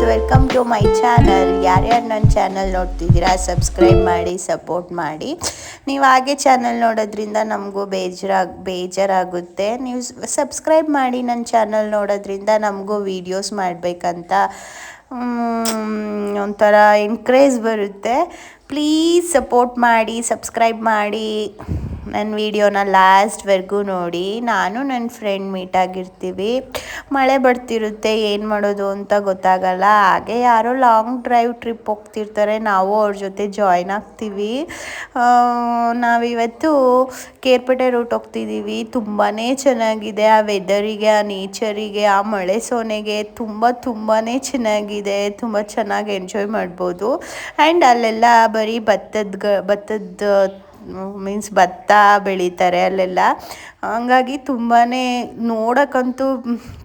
Friends welcome to my channel ಯಾರ್ಯಾರು ನನ್ನ channel ನೋಡ್ತಿದ್ದೀರಾ ಸಬ್ಸ್ಕ್ರೈಬ್ ಮಾಡಿ ಸಪೋರ್ಟ್ ಮಾಡಿ. ನೀವು ಹಾಗೆ ಚಾನಲ್ ನೋಡೋದ್ರಿಂದ ನಮಗೂ ಬೇಜಾರಾಗ ಬೇಜಾರಾಗುತ್ತೆ. ನೀವು ಸಬ್ಸ್ಕ್ರೈಬ್ ಮಾಡಿ ನನ್ನ ಚಾನಲ್ ನೋಡೋದ್ರಿಂದ ನಮಗೂ ವೀಡಿಯೋಸ್ ಮಾಡಬೇಕಂತ ಒಂಥರ ಎನ್ಕರೇಜ್ ಬರುತ್ತೆ. ಪ್ಲೀಸ್ ಸಪೋರ್ಟ್ ಮಾಡಿ ಸಬ್ಸ್ಕ್ರೈಬ್ ಮಾಡಿ. ನನ್ನ ವೀಡಿಯೋನ ಲಾಸ್ಟ್ವರೆಗೂ ನೋಡಿ. ನಾನು ನನ್ನ ಫ್ರೆಂಡ್ ಮೀಟ್ ಆಗಿರ್ತೀವಿ. ಮಳೆ ಬರ್ತಿರುತ್ತೆ, ಏನು ಮಾಡೋದು ಅಂತ ಗೊತ್ತಾಗಲ್ಲ. ಹಾಗೆ ಯಾರೋ ಲಾಂಗ್ ಡ್ರೈವ್ ಟ್ರಿಪ್ ಹೋಗ್ತಿರ್ತಾರೆ. ನಾವು ಅವ್ರ ಜೊತೆ ಜಾಯ್ನ್ ಆಗ್ತೀವಿ. ನಾವಿವತ್ತು ಕೇರ್ಪೇಟೆ ರೂಟ್ ಹೋಗ್ತಿದ್ದೀವಿ ತುಂಬಾ ಚೆನ್ನಾಗಿದೆ. ಆ ವೆದರಿಗೆ, ಆ ನೇಚರಿಗೆ, ಆ ಮಳೆ ಸೋನೆಗೆ ತುಂಬ ತುಂಬಾ ಚೆನ್ನಾಗಿದೆ. ತುಂಬ ಚೆನ್ನಾಗಿ ಎಂಜಾಯ್ ಮಾಡ್ಬೋದು. ಆ್ಯಂಡ್ ಅಲ್ಲೆಲ್ಲ ಬರೀ ಭತ್ತದ ಗ ಭತ್ತದ ಮೀನ್ಸ್ ಭತ್ತ ಬೆಳೀತಾರೆ ಅಲ್ಲೆಲ್ಲ. ಹಂಗಾಗಿ ತುಂಬಾ ನೋಡೋಕ್ಕಂತೂ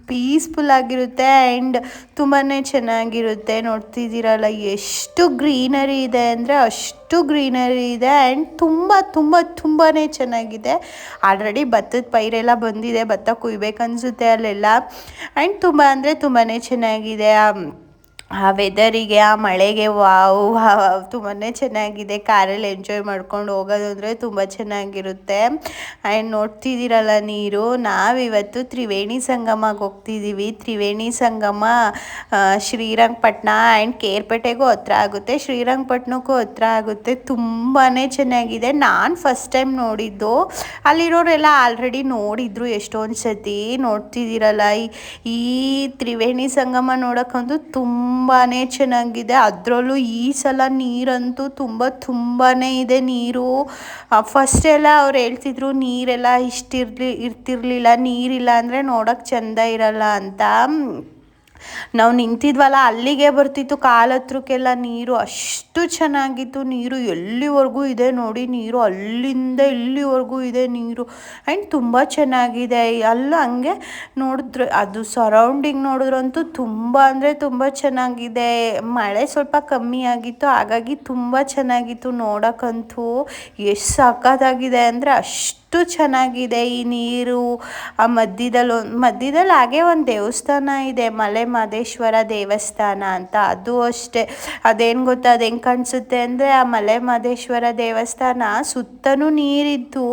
ಪೀಸ್ಫುಲ್ ಆಗಿರುತ್ತೆ ಆ್ಯಂಡ್ ತುಂಬಾ ಚೆನ್ನಾಗಿರುತ್ತೆ. ನೋಡ್ತಿದ್ದೀರಲ್ಲ, ಎಷ್ಟು ಗ್ರೀನರಿ ಇದೆ ಅಂದರೆ ಅಷ್ಟು ಗ್ರೀನರಿ ಇದೆ ಆ್ಯಂಡ್ ತುಂಬ ತುಂಬ ತುಂಬಾ ಚೆನ್ನಾಗಿದೆ. ಆಲ್ರೆಡಿ ಭತ್ತದ ಪೈರೆಲ್ಲ ಬಂದಿದೆ, ಭತ್ತ ಕುಯ್ಬೇಕನ್ಸುತ್ತೆ ಅಲ್ಲೆಲ್ಲ. ಆ್ಯಂಡ್ ತುಂಬ ಅಂದರೆ ತುಂಬಾ ಚೆನ್ನಾಗಿದೆ. ಆ ವೆದರಿಗೆ ಆ ಮಳೆಗೆ, ವಾವ್ ತುಂಬಾ ಚೆನ್ನಾಗಿದೆ. ಕಾರಲ್ಲಿ ಎಂಜಾಯ್ ಮಾಡ್ಕೊಂಡು ಹೋಗೋದು ಅಂದರೆ ತುಂಬ ಚೆನ್ನಾಗಿರುತ್ತೆ. ಆ್ಯಂಡ್ ನೋಡ್ತಿದ್ದೀರಲ್ಲ ನೀರು, ನಾವಿವತ್ತು ತ್ರಿವೇಣಿ ಸಂಗಮಕ್ಕೆ ಹೋಗ್ತಿದ್ದೀವಿ. ತ್ರಿವೇಣಿ ಸಂಗಮ ಶ್ರೀರಂಗಪಟ್ಟಣ ಆ್ಯಂಡ್ ಕೇರ್ಪೇಟೆಗೂ ಹತ್ರ ಆಗುತ್ತೆ. ಶ್ರೀರಂಗಪಟ್ಟಣಕ್ಕೂ ಹತ್ರ ಆಗುತ್ತೆ. ತುಂಬಾ ಚೆನ್ನಾಗಿದೆ. ನಾನು ಫಸ್ಟ್ ಟೈಮ್ ನೋಡಿದ್ದು. ಅಲ್ಲಿರೋರೆಲ್ಲ ಆಲ್ರೆಡಿ ನೋಡಿದ್ರು ಎಷ್ಟೊಂದು ಸತಿ ನೋಡ್ತಿದ್ದೀರಲ್ಲ ಈ ತ್ರಿವೇಣಿ ಸಂಗಮ ನೋಡೋಕ್ಕಂತೂ ತುಂಬಾ ಚೆನ್ನಾಗಿದೆ. ಅದರಲ್ಲೂ ಈ ಸಲ ನೀರಂತೂ ತುಂಬ ತುಂಬಾ ಇದೆ. ನೀರು ಫಸ್ಟ್ ಎಲ್ಲ ಅವ್ರು ಹೇಳ್ತಿದ್ರು ನೀರೆಲ್ಲ ಇಷ್ಟಿರಲಿ, ಇರ್ತಿರ್ಲಿಲ್ಲ. ನೀರಿಲ್ಲ ಅಂದರೆ ನೋಡೋಕ್ಕೆ ಚೆಂದ ಇರಲ್ಲ ಅಂತ. ನಾವು ನಿಂತಿದ್ವಲ್ಲ, ಅಲ್ಲಿಗೆ ಬರ್ತಿತ್ತು, ಕಾಲ ಹತ್ರಕ್ಕೆಲ್ಲ ನೀರು. ಅಷ್ಟು ಚೆನ್ನಾಗಿತ್ತು ನೀರು. ಎಲ್ಲಿವರೆಗೂ ಇದೆ ನೋಡಿ ನೀರು. ಅಲ್ಲಿಂದ ಇಲ್ಲಿವರೆಗೂ ಇದೆ ನೀರು. ಆ್ಯಂಡ್ ತುಂಬ ಚೆನ್ನಾಗಿದೆ. ಅಲ್ಲ, ಹಂಗೆ ನೋಡಿದ್ರು, ಅದು ಸರೌಂಡಿಂಗ್ ನೋಡಿದ್ರಂತೂ ತುಂಬ ಅಂದರೆ ತುಂಬ ಚೆನ್ನಾಗಿದೆ. ಮಳೆ ಸ್ವಲ್ಪ ಕಮ್ಮಿ ಆಗಿತ್ತು, ಹಾಗಾಗಿ ತುಂಬ ಚೆನ್ನಾಗಿತ್ತು ನೋಡೋಕ್ಕಂತೂ. ಎಷ್ಟು ಸಖತ್ತಾಗಿದೆ ಅಂದರೆ ಅಷ್ಟು ಚೆನ್ನಾಗಿದೆ ಈ ನೀರು. ಆ ಮಧ್ಯದಲ್ಲಿ ಮಧ್ಯದಲ್ಲಿ ಹಾಗೆ ಒಂದು ದೇವಸ್ಥಾನ ಇದೆ, ಮಲೆ ಮಹದೇಶ್ವರ ದೇವಸ್ಥಾನ ಅಂತ. ಅದು ಅಷ್ಟೇ. ಅದೇನು ಗೊತ್ತಾ ಅದು ಹೆಂಗೆ ಕಾಣಿಸುತ್ತೆ ಅಂದರೆ ಆ ಮಲೆ ಮಹದೇಶ್ವರ ದೇವಸ್ಥಾನ ಸುತ್ತಲೂ ನೀರಿದ್ದು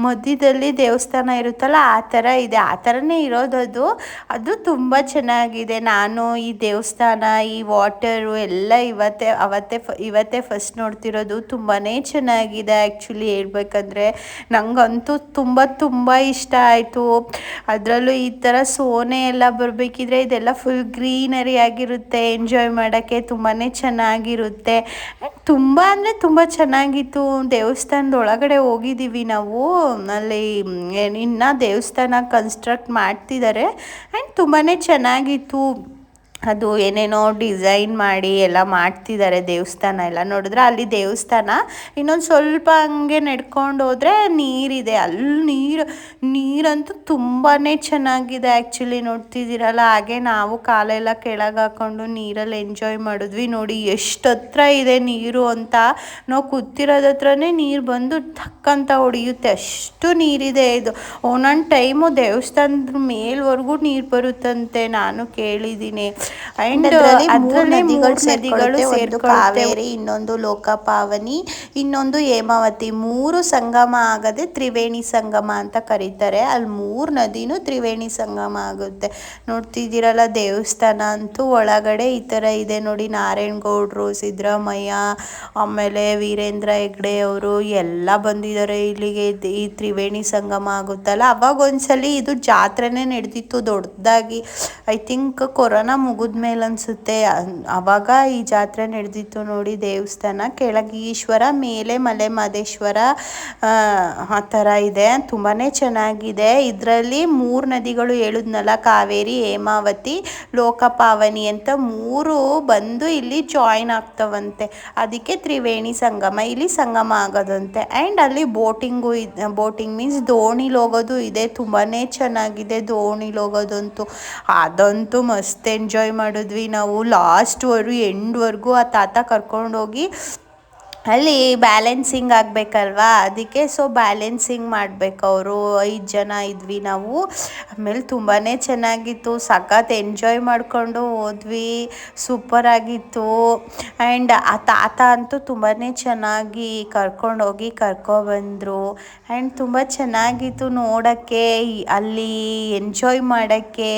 ಮಧ್ಯದಲ್ಲಿ ದೇವಸ್ಥಾನ ಇರುತ್ತಲ್ಲ, ಆ ಥರ ಇದೆ. ಆ ಥರನೇ ಇರೋದದು ಅದು. ತುಂಬ ಚೆನ್ನಾಗಿದೆ. ನಾನು ಈ ದೇವಸ್ಥಾನ, ಈ ವಾಟರು ಎಲ್ಲ ಇವತ್ತೇ, ಅವತ್ತೇ ಇವತ್ತೇ ಫಸ್ಟ್ ನೋಡ್ತಿರೋದು. ತುಂಬಾ ಚೆನ್ನಾಗಿದೆ. ಆ್ಯಕ್ಚುಲಿ ಹೇಳ್ಬೇಕಂದ್ರೆ ನಂಗಂತೂ ತುಂಬ ತುಂಬ ಇಷ್ಟ ಆಯಿತು. ಅದರಲ್ಲೂ ಈ ಥರ ಸೋನೆ ಎಲ್ಲ ಬರಬೇಕಿದ್ರೆ ಇದೆಲ್ಲ ಫುಲ್ ಗ್ರೀನರಿ ಆಗಿರುತ್ತೆ. ಎಂಜಾಯ್ ಮಾಡೋಕ್ಕೆ ತುಂಬಾ ಚೆನ್ನಾಗಿರುತ್ತೆ. ತುಂಬ ಅಂದರೆ ತುಂಬ ಚೆನ್ನಾಗಿತ್ತು. ದೇವಸ್ಥಾನದ ಒಳಗಡೆ ಹೋಗಿದ್ದೀವಿ ನಾವು. ಅಲ್ಲಿ, ಇನ್ನೂ ದೇವಸ್ಥಾನ ಕನ್ಸ್ಟ್ರಕ್ಟ್ ಮಾಡ್ತಿದ್ದಾರೆ. ಆ್ಯಂಡ್ ತುಂಬಾ ಚೆನ್ನಾಗಿತ್ತು. ಅದು ಏನೇನೋ ಡಿಸೈನ್ ಮಾಡಿ ಎಲ್ಲ ಮಾಡ್ತಿದ್ದಾರೆ ದೇವಸ್ಥಾನ ಎಲ್ಲ ನೋಡಿದ್ರೆ ಅಲ್ಲಿ ದೇವಸ್ಥಾನ ಇನ್ನೊಂದು ಸ್ವಲ್ಪ ಹಂಗೆ ನಡ್ಕೊಂಡು ಹೋದರೆ ನೀರಿದೆ. ಅಲ್ಲಿ ನೀರು, ನೀರಂತೂ ತುಂಬಾ ಚೆನ್ನಾಗಿದೆ ಆ್ಯಕ್ಚುಲಿ ನೋಡ್ತಿದ್ದೀರಲ್ಲ. ಹಾಗೆ ನಾವು ಕಾಲೆಲ್ಲ ಕೆಳಗೆ ಹಾಕೊಂಡು ನೀರಲ್ಲಿ ಎಂಜಾಯ್ ಮಾಡಿದ್ವಿ ನೋಡಿ ಎಷ್ಟು ಹತ್ರ ಇದೆ ನೀರು ಅಂತ. ನಾವು ಕೂತಿರೋದ ಹತ್ರನೇ ನೀರು ಬಂದು ತಕ್ಕಂತ ಹೊಡೆಯುತ್ತೆ. ಅಷ್ಟು ನೀರಿದೆ ಇದು. ಒಂದೊಂದು ಟೈಮು ದೇವಸ್ಥಾನದ ಮೇಲ್ವರೆಗೂ ನೀರು ಬರುತ್ತಂತೆ. ನಾನು ಕೇಳಿದ್ದೀನಿ. ಆ್ಯಂಡ್ ಅದರಲ್ಲಿ ನದಿಗಳು ಮೂರು ನದಿಗಳು ಇನ್ನೊಂದು ಲೋಕಪಾವನಿ ಇನ್ನೊಂದು ಹೇಮಾವತಿ. ಮೂರು ಸಂಗಮ ಆಗದೆ ತ್ರಿವೇಣಿ ಸಂಗಮ ಅಂತ ಕರೀತಾರೆ. ಅಲ್ಲಿ ಮೂರು ನದಿನೂ ತ್ರಿವೇಣಿ ಸಂಗಮ ಆಗುತ್ತೆ. ನೋಡ್ತಿದ್ದೀರಲ್ಲ ದೇವಸ್ಥಾನ ಅಂತೂ ಒಳಗಡೆ ಈ ಥರ ಇದೆ ನೋಡಿ. ನಾರಾಯಣಗೌಡ್ರು ಸಿದ್ದರಾಮಯ್ಯ ಆಮೇಲೆ ವೀರೇಂದ್ರ ಹೆಗ್ಡೆ ಅವರು ಎಲ್ಲ ಬಂದಿದ್ದಾರೆ ಇಲ್ಲಿಗೆ. ಈ ತ್ರಿವೇಣಿ ಸಂಗಮ ಆಗುತ್ತಲ್ಲ. ಅವಾಗ ಒಂದ್ಸಲಿ ಇದು ಜಾತ್ರೆನೇ ನಡೆದಿತ್ತು ದೊಡ್ಡದಾಗಿ ಐ ಥಿಂಕ್ ಕೊರೋನಾ ಮುಗಿದ್ಮೇಲೆ ಅನ್ಸುತ್ತೆ. ಆವಾಗ ಈ ಜಾತ್ರೆ ನಡೆದಿತ್ತು ನೋಡಿ ದೇವಸ್ಥಾನ. ಕೆಳಗೆ ಈಶ್ವರ ಮೇಲೆ ಮಲೆ ಮಾದೇಶ್ವರ ಆ, ಥರ ಇದೆ. ತುಂಬಾ ಚೆನ್ನಾಗಿದೆ. ಇದರಲ್ಲಿ ಮೂರು ನದಿಗಳು ಹೇಳಿದ್ನಲ್ಲ ಕಾವೇರಿ ಹೇಮಾವತಿ ಲೋಕಪಾವನಿ ಅಂತ ಮೂರು ಬಂದು ಇಲ್ಲಿ ಜಾಯಿನ್ ಆಗ್ತವಂತೆ. ಅದಕ್ಕೆ ತ್ರಿವೇಣಿ ಸಂಗಮ ಇಲ್ಲಿ ಸಂಗಮ ಆಗೋದಂತೆ. ಆ್ಯಂಡ್ ಅಲ್ಲಿ ಬೋಟಿಂಗು ಬೋಟಿಂಗ್ ಮೀನ್ಸ್ ದೋಣಿಲಿ ಹೋಗೋದು ಇದೆ. ತುಂಬಾ ಚೆನ್ನಾಗಿದೆ ದೋಣಿಲಿ ಹೋಗೋದಂತೂ. ಅದಂತೂ ಮಸ್ತ್ ಎಂಜಾಯ್ ಮಾಡಿದ್ವಿ. ನಾವು ಲಾಸ್ಟ್ವರೆಗೂ ಎಂಡ್ವರೆಗೂ ಆ ತಾತ ಕರ್ಕೊಂಡೋಗಿ ಅಲ್ಲಿ ಬ್ಯಾಲೆನ್ಸಿಂಗ್ ಆಗಬೇಕಲ್ವಾ? ಅದಕ್ಕೆ ಸೊ ಬ್ಯಾಲೆನ್ಸಿಂಗ್ ಮಾಡಬೇಕು ಅವರು. ಐದು ಜನ ಇದ್ವಿ ನಾವು. ಆಮೇಲೆ ತುಂಬಾ ಚೆನ್ನಾಗಿತ್ತು. ಸಖತ್ ಎಂಜಾಯ್ ಮಾಡಿಕೊಂಡು ಹೋದ್ವಿ. ಸೂಪರಾಗಿತ್ತು ಆ್ಯಂಡ್ ಆ ತಾತ ಅಂತೂ ತುಂಬಾ ಚೆನ್ನಾಗಿ ಕರ್ಕೊಂಡೋಗಿ ಕರ್ಕೊಬಂದರು. ಆ್ಯಂಡ್ ತುಂಬ ಚೆನ್ನಾಗಿತ್ತು ನೋಡೋಕ್ಕೆ ಅಲ್ಲಿ ಎಂಜಾಯ್ ಮಾಡೋಕ್ಕೆ.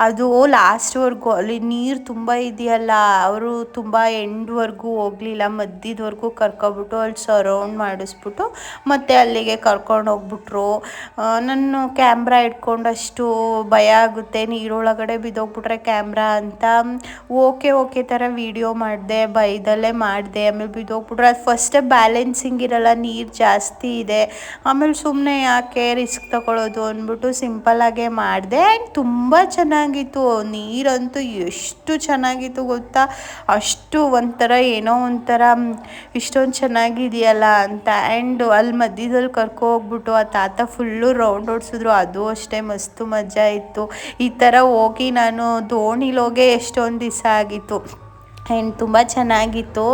ಅದು ಲಾಸ್ಟ್ವರೆಗೂ ಅಲ್ಲಿ ನೀರು ತುಂಬ ಇದೆಯಲ್ಲ, ಅವರು ತುಂಬ ಎಂಡ್ವರೆಗೂ ಹೋಗಲಿಲ್ಲ, ಮಧ್ಯದವರೆಗೂ ಕರ್ಕೊಬಿಟ್ಟು ಅಲ್ಲಿ ಸರೌಂಡ್ ಮಾಡಿಸ್ಬಿಟ್ಟು ಮತ್ತೆ ಅಲ್ಲಿಗೆ ಕರ್ಕೊಂಡು ಹೋಗ್ಬಿಟ್ರು. ನಾನು ಕ್ಯಾಮ್ರಾ ಇಟ್ಕೊಂಡಷ್ಟು ಭಯ ಆಗುತ್ತೆ. ನೀರೊಳಗಡೆ ಬಿದ್ದೋಗ್ಬಿಟ್ರೆ ಕ್ಯಾಮ್ರಾ ಅಂತ. ಓಕೆ ಓಕೆ ಥರ ವೀಡಿಯೋ ಮಾಡಿದೆ ಬೈದಲ್ಲೇ ಮಾಡಿದೆ. ಆಮೇಲೆ ಬಿದ್ದೋಗ್ಬಿಟ್ರೆ ಅದು ಫಸ್ಟೇ ಬ್ಯಾಲೆನ್ಸಿಂಗ್ ಇರಲ್ಲ, ನೀರು ಜಾಸ್ತಿ ಇದೆ. ಆಮೇಲೆ ಸುಮ್ಮನೆ ಯಾಕೆ ರಿಸ್ಕ್ ತಗೊಳ್ಳೋದು ಅಂದ್ಬಿಟ್ಟು ಸಿಂಪಲ್ಲಾಗೇ ಮಾಡಿದೆ. ಆ್ಯಂಡ್ ತುಂಬ ಚೆನ್ನಾಗಿತ್ತು. ನೀರಂತೂ ಎಷ್ಟು ಚೆನ್ನಾಗಿತ್ತು ಗೊತ್ತಾ? ಅಷ್ಟು ಒಂಥರ ಏನೋ ಒಂಥರ ಇಷ್ಟೊಂದು ಚೆನ್ನಾಗಿದೆಯಲ್ಲ ಅಂತ. ಆ್ಯಂಡ್ ಅಲ್ಲಿ ಮಧ್ಯದಲ್ಲಿ ಕರ್ಕೊ ಹೋಗ್ಬಿಟ್ಟು ಆ ತಾತ ಫುಲ್ಲು ರೌಂಡ್ ಓಡಿಸಿದ್ರು ಅದು ಅಷ್ಟೇ ಮಸ್ತು ಮಜಾ ಇತ್ತು. ಈ ಥರ ಹೋಗಿ ನಾನು ದೋಣಿಲೋಗೆ ಎಷ್ಟೊಂದು ದಿವಸ ಆಗಿತ್ತು. ಆ್ಯಂಡ್ ತುಂಬ ಚೆನ್ನಾಗಿತ್ತು.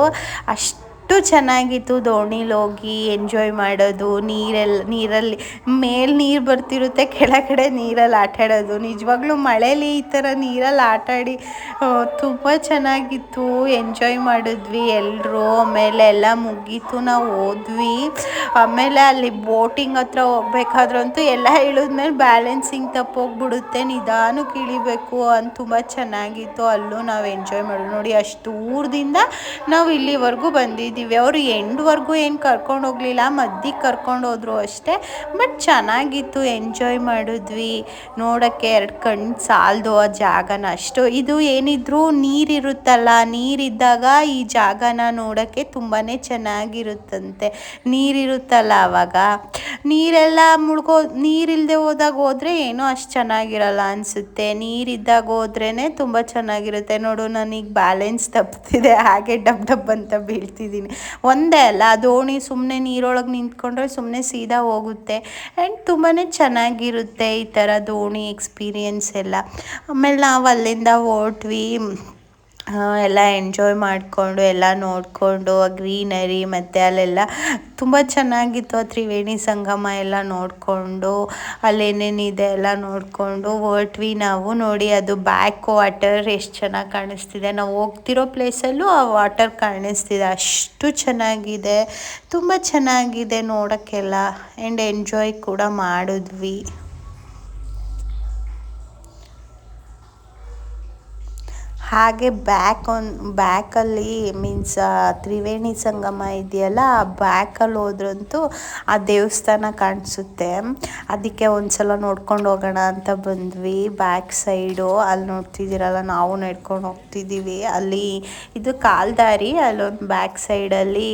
ಅಷ್ಟು ಚೆನ್ನಾಗಿತ್ತು ದೋಣಿಲಿ ಹೋಗಿ ಎಂಜಾಯ್ ಮಾಡೋದು. ನೀರೆಲ್ಲ ನೀರಲ್ಲಿ, ಮೇಲೆ ನೀರು ಬರ್ತಿರುತ್ತೆ, ಕೆಳಗಡೆ ನೀರಲ್ಲಿ ಆಟಾಡೋದು ನಿಜವಾಗ್ಲೂ ಮಳೇಲಿ ಈ ಥರ ನೀರಲ್ಲಿ ಆಟಾಡಿ ತುಂಬ ಚೆನ್ನಾಗಿತ್ತು. ಎಂಜಾಯ್ ಮಾಡಿದ್ವಿ ಎಲ್ಲರೂ ಆಮೇಲೆ ಎಲ್ಲ ಮುಗೀತು, ನಾವು ಹೋದ್ವಿ. ಆಮೇಲೆ ಅಲ್ಲಿ ಬೋಟಿಂಗ್ ಹತ್ರ ಹೋಗ್ಬೇಕಾದ್ರಂತೂ ಎಲ್ಲ ಇಳಿದ್ಮೇಲೆ ಬ್ಯಾಲೆನ್ಸಿಂಗ್ ತಪ್ಪೋಗ್ಬಿಡುತ್ತೆ ನಿಧಾನಕ್ಕೆ ಇಳಿಬೇಕು ಅಂತ ತುಂಬ ಚೆನ್ನಾಗಿತ್ತು. ಅಲ್ಲೂ ನಾವು ಎಂಜಾಯ್ ಮಾಡೋದು ನೋಡಿ ಅಷ್ಟು ದೂರದಿಂದ ನಾವು ಇಲ್ಲಿವರೆಗೂ ಬಂದಿದ್ದೀವಿ ಅವರು ಎಂಡ್ವರೆಗೂ ಏನು ಕರ್ಕೊಂಡು ಹೋಗಲಿಲ್ಲ ಮಧ್ಯಕ್ಕೆ ಕರ್ಕೊಂಡು ಹೋದ್ರು ಅಷ್ಟೇ. ಬಟ್ ಚೆನ್ನಾಗಿತ್ತು, ಎಂಜಾಯ್ ಮಾಡಿದ್ವಿ. ನೋಡೋಕ್ಕೆ ಎರಡು ಕಣ್ಣು ಸಾಲದು ಆ ಜಾಗನ. ಅಷ್ಟು, ಇದು ಏನಿದ್ರು ನೀರಿರುತ್ತಲ್ಲ, ನೀರಿದ್ದಾಗ ಈ ಜಾಗನ ನೋಡೋಕ್ಕೆ ತುಂಬಾ ಚೆನ್ನಾಗಿರುತ್ತಂತೆ. ನೀರಿರುತ್ತಲ್ಲ ಆವಾಗ ನೀರೆಲ್ಲ ಮುಳುಗೋ ನೀರಿಲ್ಲದೆ ಹೋದಾಗ ಹೋದರೆ ಏನೂ ಅಷ್ಟು ಚೆನ್ನಾಗಿರಲ್ಲ ಅನಿಸುತ್ತೆ. ನೀರಿದ್ದಾಗ ಹೋದ್ರೇ ತುಂಬ ಚೆನ್ನಾಗಿರುತ್ತೆ. ನೋಡು, ನನಗೆ ಬ್ಯಾಲೆನ್ಸ್ ತಪ್ಪುತ್ತಿದೆ ಹಾಗೆ ಡಬ್ ಡಬ್ ಅಂತ ಬೀಳ್ತಿದ್ದೀನಿ. ಒಂದೇ ಅಲ್ಲ, ದೋಣಿ ಸುಮ್ಮನೆ ನೀರೊಳಗೆ ನಿಂತ್ಕೊಂಡ್ರೆ ಸುಮ್ಮನೆ ಸೀದಾ ಹೋಗುತ್ತೆ. ಆ್ಯಂಡ್ ತುಂಬಾ ಚೆನ್ನಾಗಿರುತ್ತೆ ಈ ಥರ ದೋಣಿ ಎಕ್ಸ್ಪೀರಿಯೆನ್ಸ್ ಎಲ್ಲ. ಆಮೇಲೆ ನಾವು ಅಲ್ಲಿಂದ ಹೊರಟ್ವಿ. ಎಲ್ಲ ಎಂಜಾಯ್ ಮಾಡಿಕೊಂಡು, ಎಲ್ಲ ನೋಡಿಕೊಂಡು, ಆ ಗ್ರೀನರಿ ಮತ್ತು ಅಲ್ಲೆಲ್ಲ ತುಂಬ ಚೆನ್ನಾಗಿತ್ತು. ಆ ತ್ರಿವೇಣಿ ಸಂಗಮ ಎಲ್ಲ ನೋಡಿಕೊಂಡು, ಅಲ್ಲೇನೇನಿದೆ ಎಲ್ಲ ನೋಡಿಕೊಂಡು ಹೊರಟ್ವಿ ನಾವು. ನೋಡಿ, ಅದು ಬ್ಯಾಕ್ ವಾಟರ್ ಎಷ್ಟು ಚೆನ್ನಾಗಿ ಕಾಣಿಸ್ತಿದೆ. ನಾವು ಹೋಗ್ತಿರೋ ಪ್ಲೇಸಲ್ಲೂ ಆ ವಾಟರ್ ಕಾಣಿಸ್ತಿದೆ. ಅಷ್ಟು ಚೆನ್ನಾಗಿದೆ. ತುಂಬ ಚೆನ್ನಾಗಿದೆ ನೋಡೋಕ್ಕೆಲ್ಲ. ಆ್ಯಂಡ್ ಎಂಜಾಯ್ ಕೂಡ ಮಾಡಿದ್ವಿ. ಹಾಗೆ ಬ್ಯಾಕ್ ಒನ್ ಬ್ಯಾಕಲ್ಲಿ ಮೀನ್ಸ್ ತ್ರಿವೇಣಿ ಸಂಗಮ ಇದೆಯಲ್ಲ, ಆ ಬ್ಯಾಕಲ್ಲಿ ಹೋದ್ರಂತೂ ಆ ದೇವಸ್ಥಾನ ಕಾಣಿಸುತ್ತೆ. ಅದಕ್ಕೆ ಒಂದ್ಸಲ ನೋಡ್ಕೊಂಡು ಹೋಗೋಣ ಅಂತ ಬಂದ್ವಿ. ಬ್ಯಾಕ್ ಸೈಡು ಅಲ್ಲಿ ನೋಡ್ತಿದ್ದೀರಲ್ಲ, ನಾವು ನಡ್ಕೊಂಡು ಹೋಗ್ತಿದ್ದೀವಿ. ಅಲ್ಲಿ ಇದು ಕಾಲ್ದಾರಿ, ಅಲ್ಲೊಂದು ಬ್ಯಾಕ್ ಸೈಡಲ್ಲಿ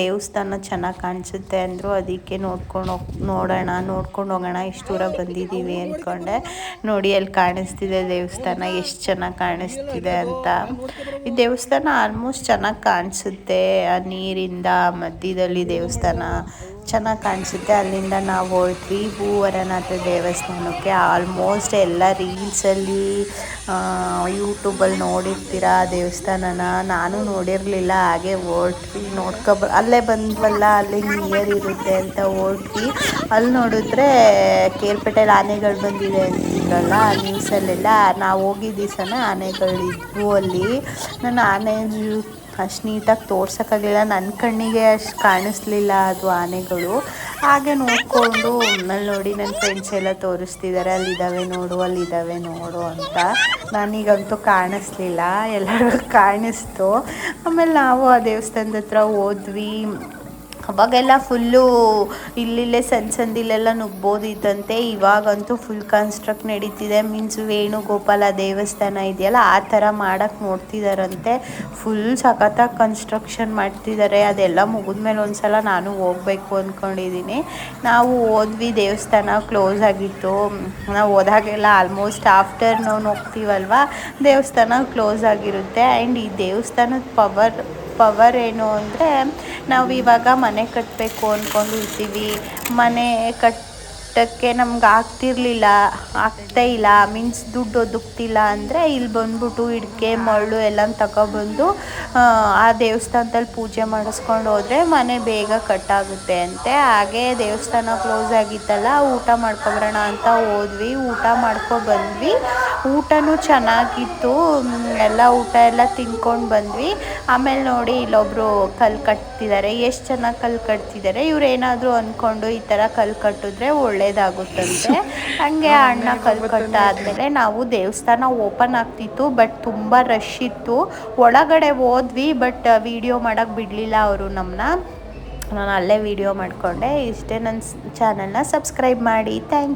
ದೇವಸ್ಥಾನ ಚೆನ್ನಾಗಿ ಕಾಣಿಸುತ್ತೆ ಅಂದರು. ಅದಕ್ಕೆ ನೋಡ್ಕೊಂಡು ಹೋಗ್, ನೋಡೋಣ, ನೋಡ್ಕೊಂಡು ಹೋಗೋಣ. ಇಷ್ಟು ದೂರ ಬಂದಿದ್ದೀವಿ ಅಂದ್ಕೊಂಡೆ ನೋಡಿ, ಅಲ್ಲಿ ಕಾಣಿಸ್ತಿದೆ ದೇವಸ್ಥಾನ, ಎಷ್ಟು ಚೆನ್ನಾಗಿ ಕಾಣಿಸ್ತಿದೆ. ಅಂತ. ಈ ದೇವಸ್ಥಾನ ಆಲ್ಮೋಸ್ಟ್ ಚೆನ್ನಾಗಿ ಕಾಣಿಸುತ್ತೆ. ಆ ನೀರಿಂದ ಮಧ್ಯದಲ್ಲಿ ದೇವಸ್ಥಾನ. ಚೆನ್ನಾಗಿ ಕಾಣಿಸುತ್ತೆ. ಅಲ್ಲಿಂದ ನಾವು ಹೊರಟ್ವಿ. ಭೂವರನಾಥ ದೇವಸ್ಥಾನಕ್ಕೆ ಆಲ್ಮೋಸ್ಟ್ ಎಲ್ಲ ರೀಲ್ಸಲ್ಲಿ ಯೂಟ್ಯೂಬಲ್ಲಿ ನೋಡಿರ್ತೀರ ಆ ದೇವಸ್ಥಾನನ? ನಾನು ನೋಡಿರಲಿಲ್ಲ, ಹಾಗೆ ಹೊರಟ್ವಿ. ನೋಡ್ಕೊಬ, ಅಲ್ಲೇ ಬಂದ್ವಲ್ಲ, ಅಲ್ಲಿ ನಿಯರ್ ಇರುತ್ತೆ ಅಂತ ಹೊರಟ್ವಿ. ಅಲ್ಲಿ ನೋಡಿದ್ರೆ ಕೇರ್ಪೇಟೆಲಿ ಆನೆಗಳು ಬಂದಿದೆ ಅಂತಿದ್ರಲ್ಲ ನ್ಯೂಸಲ್ಲೆಲ್ಲ ನಾವು ಹೋಗಿದ್ದ ಆನೆಗಳು ಆನೆಗಳಿದ್ವು ಅಲ್ಲಿ. ನಾನು ಆನೆ ಅಷ್ಟು ನೀಟಾಗಿ ತೋರ್ಸೋಕ್ಕಾಗಲಿಲ್ಲ. ನನ್ನ ಕಣ್ಣಿಗೆ ಅಷ್ಟು ಕಾಣಿಸ್ಲಿಲ್ಲ ಅದು ಆನೆಗಳು. ಹಾಗೆ ನೋಡಿಕೊಂಡು ಅಲ್ಲಿ ನೋಡಿ ನನ್ನ ಫ್ರೆಂಡ್ಸ್ ಎಲ್ಲ ತೋರಿಸ್ತಿದ್ದಾರೆ ಅಲ್ಲಿದ್ದಾವೆ ನೋಡು ಅಲ್ಲಿದ್ದಾವೆ ನೋಡು ಅಂತ. ನನಗಂತೂ ಕಾಣಿಸ್ಲಿಲ್ಲ. ಎಲ್ಲರಿಗೂ ಕಾಣಿಸ್ತು. ಆಮೇಲೆ ನಾವು ಆ ದೇವಸ್ಥಾನದ ಹತ್ರ ಹೋದ್ವಿ. ಅವಾಗೆಲ್ಲ ಫುಲ್ಲು ಇಲ್ಲಿಲ್ಲೇ ಸಣ್ಣ ಸಂದಿಲೆಲ್ಲ ನುಗ್ಬೋದಿತ್ತಂತೆ. ಇವಾಗಂತೂ ಫುಲ್ ಕನ್ಸ್ಟ್ರಕ್ಟ್ ನಡೀತಿದೆ. ಮೀನ್ಸ್ ವೇಣುಗೋಪಾಲ ದೇವಸ್ಥಾನ ಇದೆಯಲ್ಲ, ಆ ಥರ ಮಾಡೋಕ್ಕೆ ನೋಡ್ತಿದ್ದಾರಂತೆ ಫುಲ್ ಸಖತ್ತಾಗಿ ಕನ್ಸ್ಟ್ರಕ್ಷನ್ ಮಾಡ್ತಿದ್ದಾರೆ ಅದೆಲ್ಲ ಮುಗಿದ್ಮೇಲೆ ಒಂದು ಸಲ ನಾನು ಹೋಗಬೇಕು ಅಂದ್ಕೊಂಡಿದ್ದೀನಿ ನಾವು ಹೋದ್ವಿ, ದೇವಸ್ಥಾನ ಕ್ಲೋಸ್ ಆಗಿತ್ತು. ನಾವು ಹೋದಾಗೆಲ್ಲ ಆಲ್ಮೋಸ್ಟ್ ಆಫ್ಟರ್ನೂನ್ ಹೋಗ್ತೀವಲ್ವ? ದೇವಸ್ಥಾನ ಕ್ಲೋಸ್ ಆಗಿರುತ್ತೆ. ಆ್ಯಂಡ್ ಈ ದೇವಸ್ಥಾನದ ಪವರ್ ಪವರ್ ಏನು ಅಂದರೆ ನಾವು ಇವಾಗ ಮನೆ ಕಟ್ಟಬೇಕು ಅಂದ್ಕೊಂಡಿರ್ತೀವಿ ಮನೆ ಕಟ್ ಕಟ್ಟೋಕ್ಕೆ ನಮ್ಗೆ ಆಗ್ತಿರ್ಲಿಲ್ಲ, ಆಗ್ತಾ ಇಲ್ಲ ಮೀನ್ಸ್ ದುಡ್ಡು ಒದಗ್ತಿಲ್ಲ ಅಂದರೆ ಇಲ್ಲಿ ಬಂದ್ಬಿಟ್ಟು ಇಡ್ಕೆ, ಮರಳು ಎಲ್ಲ ತಗೊಬಂದು, ಆ ದೇವಸ್ಥಾನದಲ್ಲಿ ಪೂಜೆ ಮಾಡಿಸ್ಕೊಂಡು ಹೋದರೆ ಮನೆ ಬೇಗ ಕಟ್ಟಾಗುತ್ತೆ ಅಂತೆ. ಹಾಗೆ ದೇವಸ್ಥಾನ ಕ್ಲೋಸ್ ಆಗಿತ್ತಲ್ಲ, ಊಟ ಮಾಡ್ಕೊಬರೋಣ ಅಂತ ಹೋದ್ವಿ. ಊಟ ಮಾಡ್ಕೊ ಬಂದ್ವಿ ಊಟನೂ ಚೆನ್ನಾಗಿತ್ತು. ಎಲ್ಲ ಊಟ ಎಲ್ಲ ತಿನ್ಕೊಂಡು ಬಂದ್ವಿ. ಆಮೇಲೆ ನೋಡಿ ಇಲ್ಲೊಬ್ರು ಕಲ್ಲು ಕಟ್ತಿದ್ದಾರೆ. ಎಷ್ಟು ಚೆನ್ನಾಗಿ ಕಲ್ಲು ಕಟ್ತಿದ್ದಾರೆ. ಇವ್ರು ಏನಾದರೂ ಅಂದ್ಕೊಂಡು ಈ ಥರ ಕಲ್ಲು ಕಟ್ಟಿದ್ರೆ ಒಳ್ಳೇದಾಗುತ್ತಂತೆ. ಹಂಗೆ ಅಣ್ಣ ಕಲ್ಲು ಆದ್ಮೇಲೆ ನಾವು ದೇವಸ್ಥಾನ ಓಪನ್ ಆಗ್ತಿತ್ತು ಬಟ್ ತುಂಬ ರಶ್ ಇತ್ತು. ಒಳಗಡೆ ಹೋದ್ವಿ ಬಟ್ ವಿಡಿಯೋ ಮಾಡೋಕ್ಕೆ ಬಿಡಲಿಲ್ಲ ಅವರು ನಮ್ಮನ್ನ ನಾನು ಅಲ್ಲೇ ವಿಡಿಯೋ ಮಾಡಿಕೊಂಡೆ. ಇಷ್ಟೇ ನನ್ನ ಚಾನಲ್ನ ಸಬ್ಸ್ಕ್ರೈಬ್ ಮಾಡಿ. ಥ್ಯಾಂಕ್